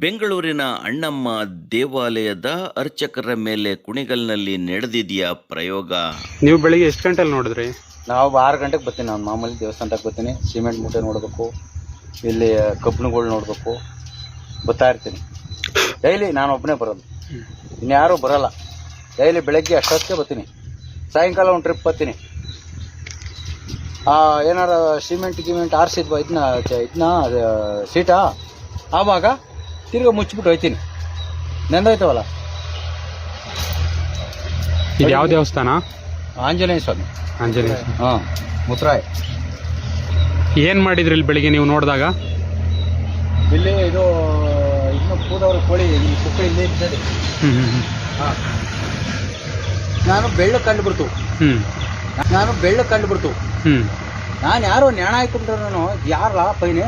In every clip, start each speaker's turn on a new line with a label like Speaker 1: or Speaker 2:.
Speaker 1: ಬೆಂಗಳೂರಿನ ಅಣ್ಣಮ್ಮ ದೇವಾಲಯದ ಅರ್ಚಕರ ಮೇಲೆ ಕುಣಿಗಲ್ನಲ್ಲಿ ನಡೆದಿದೆಯಾ ಪ್ರಯೋಗ?
Speaker 2: ನೀವು ಬೆಳಿಗ್ಗೆ ಎಷ್ಟು ಗಂಟೆಲಿ ನೋಡಿದ್ರಿ?
Speaker 3: ನಾವು ಆರು ಗಂಟೆಗೆ ಬರ್ತೀನಿ. ನಾನು ಮಾಮೂಲಿ ದೇವಸ್ಥಾನಕ್ಕೆ ಬರ್ತೀನಿ. ಸಿಮೆಂಟ್ ಮೂಟೆ ನೋಡಬೇಕು. ಇಲ್ಲಿ ಕಬ್ಬಿಣಗಳು ನೋಡಬೇಕು. ಬರ್ತಾ ಇರ್ತೀನಿ. ಡೈಲಿ ನಾನು ಒಬ್ಬನೇ ಬರೋದು. ಇನ್ಯಾರೂ ಬರಲ್ಲ. ಡೈಲಿ ಬೆಳಗ್ಗೆ ಅಷ್ಟೊತ್ತಿಗೆ ಬರ್ತೀನಿ. ಸಾಯಂಕಾಲ ಒಂದು ಟ್ರಿಪ್ ಬರ್ತೀನಿ. ಆ, ಏನಾರ ಸಿಮೆಂಟ್ ಗಿಮೆಂಟ್ ಆರಿಸಿದ್ವಾ? ಇದನ್ನ ಇದನ್ನ ಸೀಟಾ? ಆವಾಗ ತಿರ್ಗಿ ಮುಚ್ಚಿಬಿಟ್ಟು ಹೋಯ್ತೀನಿ. ನೆಂದೋಯ್ತವಲ್ಲ?
Speaker 2: ಇದು ಯಾವ ದೇವಸ್ಥಾನ?
Speaker 3: ಆಂಜನೇಯ ಸ್ವಾಮಿ.
Speaker 2: ಆಂಜನೇಯ
Speaker 3: ಹಾಂ ಮುತ್ರಾಯ್.
Speaker 2: ಏನು ಮಾಡಿದ್ರಿ ಇಲ್ಲಿ ಬೆಳಿಗ್ಗೆ ನೀವು ನೋಡಿದಾಗ?
Speaker 3: ಇಲ್ಲಿ ಇದು ಇನ್ನು ಕೂದವ್ರ ಕೋಳಿ ಈ ಕುಕ್ಕ ಇಲ್ಲೇ ಇರ್ತದೆ.
Speaker 2: ಹ್ಞೂ ಹ್ಞೂ
Speaker 3: ಹಾಂ. ನಾನು ಬೆಳ್ಳು ಕಂಡು ಬಿಡ್ತು
Speaker 2: ಹ್ಞೂ
Speaker 3: ನಾನು ಬೆಳ್ಳು ಕಂಡು ಬಿಡ್ತು
Speaker 2: ಹ್ಞೂ
Speaker 3: ನಾನು ಯಾರೋ ನ್ಯಾಣ ಹಾಕ್ಬಿಟ್ರೆ ನಾನು ಯಾರಲ್ಲ ಪೈನೆ?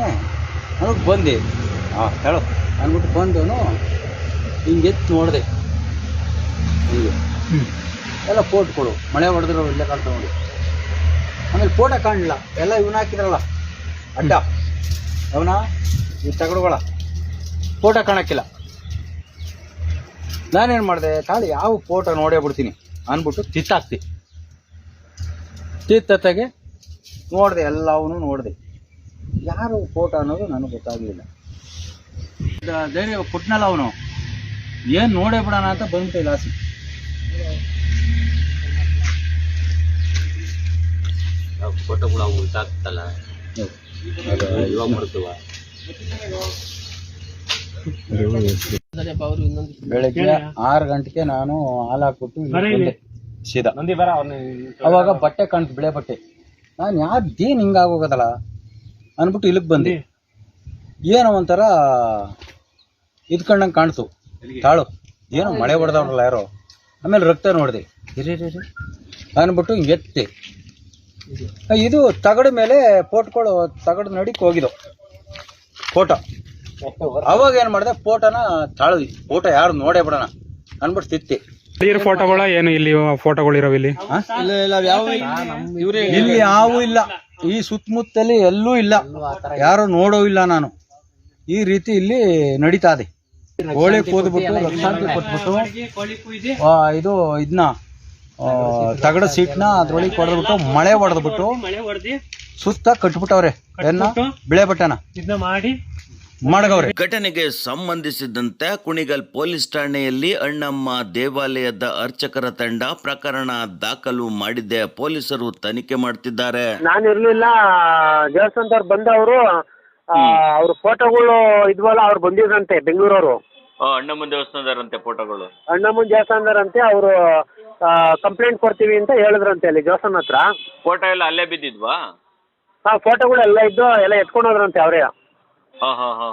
Speaker 3: ನನಗೆ ಬಂದೆ. ಹಾಂ ಹೇಳು. ಅಂದ್ಬಿಟ್ಟು ಬಂದವನು ಹಿಂಗೆ ಎತ್ತು ನೋಡಿದೆ. ಹಿಂಗೆ. ಎಲ್ಲ ಕೊಡು. ಮಳೆ ಹೊಡೆದ್ರು ಇಲ್ಲೇ ಕಾಣ್ತಾ ನೋಡಿ. ಆಮೇಲೆ ಫೋಟೋ ಕಾಣಲಿಲ್ಲ. ಎಲ್ಲ ಇವನ ಹಾಕಿದ್ರಲ್ಲ. ಅಡ್ಡ. ಅವನ ಈ ತಗಡುಗಳ. ಫೋಟೋ ಕಾಣಕ್ಕಿಲ್ಲ. ನಾನೇನು ಮಾಡಿದೆ? ತಾಳಿ ಯಾವ ಫೋಟೋ ನೋಡೇ ಬಿಡ್ತೀನಿ ಅಂದ್ಬಿಟ್ಟು ತಿತ್ತಾಕ್ತಿ ತಿತ್ತತ್ತಾಗೆ ನೋಡಿದೆ ಎಲ್ಲವನ್ನೂ ನೋಡಿದೆ. ಯಾರು ಫೋಟೋ ಅನ್ನೋದು ನನಗೆ ಗೊತ್ತಾಗಲಿಲ್ಲ. ಧೈರ್ಯ ಕೊಟ್ನಲ್ಲ ಅವನು. ಏನು ನೋಡೇ ಬಿಡೋಣ ಅಂತ ಬಂದ್ಬಿಟ್ಟೆ ಲಾಸಿ.
Speaker 4: ಇವಾಗ ಮಾಡ್ತೀವ.
Speaker 3: ಬೆಳಗ್ಗೆ ಆರು ಗಂಟೆಗೆ ನಾನು ಹಾಲು ಹಾಕ್ಬಿಟ್ಟು ಇಲ್ಲಿ ಸೀದಾ. ಅವಾಗ ಬಟ್ಟೆ ಕಾಣ್ತು ಬಿಳೆ ಬಟ್ಟೆ. ನಾನು ಯಾರು ಏನ್ ಹಿಂಗಾಗೋಗದಲ್ಲ ಅನ್ಬಿಟ್ಟು ಇಲ್ಲಿಗೆ ಬಂದೆ. ಏನೋ ಒಂಥರ ಇದ್ಕೊಂಡಂಗೆ ಕಾಣ್ತು ತಾಳು. ಏನೋ ಮಳೆ ಹೊಡೆದವ್ರಲ್ಲ ಯಾರೋ. ಆಮೇಲೆ ರಕ್ತ ನೋಡಿದೆ. ಇರಿ ಇರಿ, ಇರಿ. ಅಂದ್ಬಿಟ್ಟು ಹಿಂಗೆ ಎತ್ತೆ. ಇದು. ತಗಡ ಮೇಲೆ ಪೋಟ್ಕೊಳ್ಳೋ ತಗಡ ನಡಿಕ್ ಹೋಗಿದ್ದು ಫೋಟೋ. ಅವಾಗ ಏನು ಮಾಡಿದೆ ಫೋಟೋನ ತಾಳು ಫೋಟೋ ಯಾರು ನೋಡೇ ಬಿಡೋಣ ಅನ್ಬಿಟ್ಟು ತಿತ್ತಿ.
Speaker 2: ಫೋಟೋಗಳ ಏನು ಇಲ್ಲಿ ಫೋಟೋಗಳು ಇರೋ ಇಲ್ಲಿ?
Speaker 3: ಇಲ್ಲಿ ಯಾವೂ ಇಲ್ಲ. ಈ ಸುತ್ತಮುತ್ತಲಿ ಎಲ್ಲೂ ಇಲ್ಲ. ಯಾರು ನೋಡೋ ಇಲ್ಲ ನಾನು. ಈ ರೀತಿ ಇಲ್ಲಿ ನಡೀತಾ ಇದೆ. ಕೋಳಿ ಕೂದ್ಬಿಟ್ಟು ಲಕ್ಷಾಂತರ ಕೊಟ್ಬಿಟ್ಟು ಆ, ಇದು ಇದನ್ನ ತಗಡ ಸೀಟ್ನ ಅದ್ರೊಳಗೆ ಕೊಡದ್ಬಿಟ್ಟು ಮಳೆ ಹೊಡೆದ್ಬಿಟ್ಟು ಸುತ್ತ ಕಟ್ಬಿಟ್ಟವ್ರೆ. ಎನ್ನ ಬಿಳೆ ಬಟ್ಟೆನ? ಮಾಡಗವ್ರೆ.
Speaker 1: ಘಟನೆಗೆ ಸಂಬಂಧಿಸಿದಂತೆ ಕುಣಿಗಲ್ ಪೊಲೀಸ್ ಠಾಣೆಯಲ್ಲಿ ಅಣ್ಣಮ್ಮ ದೇವಾಲಯದ ಅರ್ಚಕರ ತಂಡ ಪ್ರಕರಣ ದಾಖಲು ಮಾಡಿದೆ. ಪೊಲೀಸರು ತನಿಖೆ ಮಾಡ್ತಿದ್ದಾರೆ.
Speaker 5: ನಾನು ಇರ್ಲಿಲ್ಲ. ದೇವಸ್ಥಾನದವ್ರು ಬಂದವರು. ಅವ್ರ ಫೋಟೋಗಳು ಇದ್ವಲ್ಲ ಅವ್ರು ಬಂದಿದ್ರಂತೆ ಬೆಂಗಳೂರವರು.
Speaker 4: ಅಣ್ಣಮ್ಮ ದೇವಸ್ಥಾನದಾರಂತೆ ಫೋಟೋಗಳು.
Speaker 5: ಅಣ್ಣಮ್ಮನ ದೇವಸ್ಥಾನದವ್ರಂತೆ ಅವರು ಕಂಪ್ಲೇಂಟ್ ಕೊಡ್ತೀವಿ ಅಂತ ಹೇಳಿದ್ರಂತೆ ಅಲ್ಲಿ ದೇವಸ್ಥಾನ ಹತ್ರ.
Speaker 4: ಫೋಟೋ ಎಲ್ಲ ಅಲ್ಲೇ ಬಿದ್ದಿದ್ವಾ?
Speaker 5: ಆ ಫೋಟೋಗಳು ಎಲ್ಲ ಇದ್ದು ಎಲ್ಲ ಎತ್ಕೊಂಡು ಹೋದ್ರಂತೆ ಅವರೇ.
Speaker 4: ಹಾ ಹಾ ಹಾ.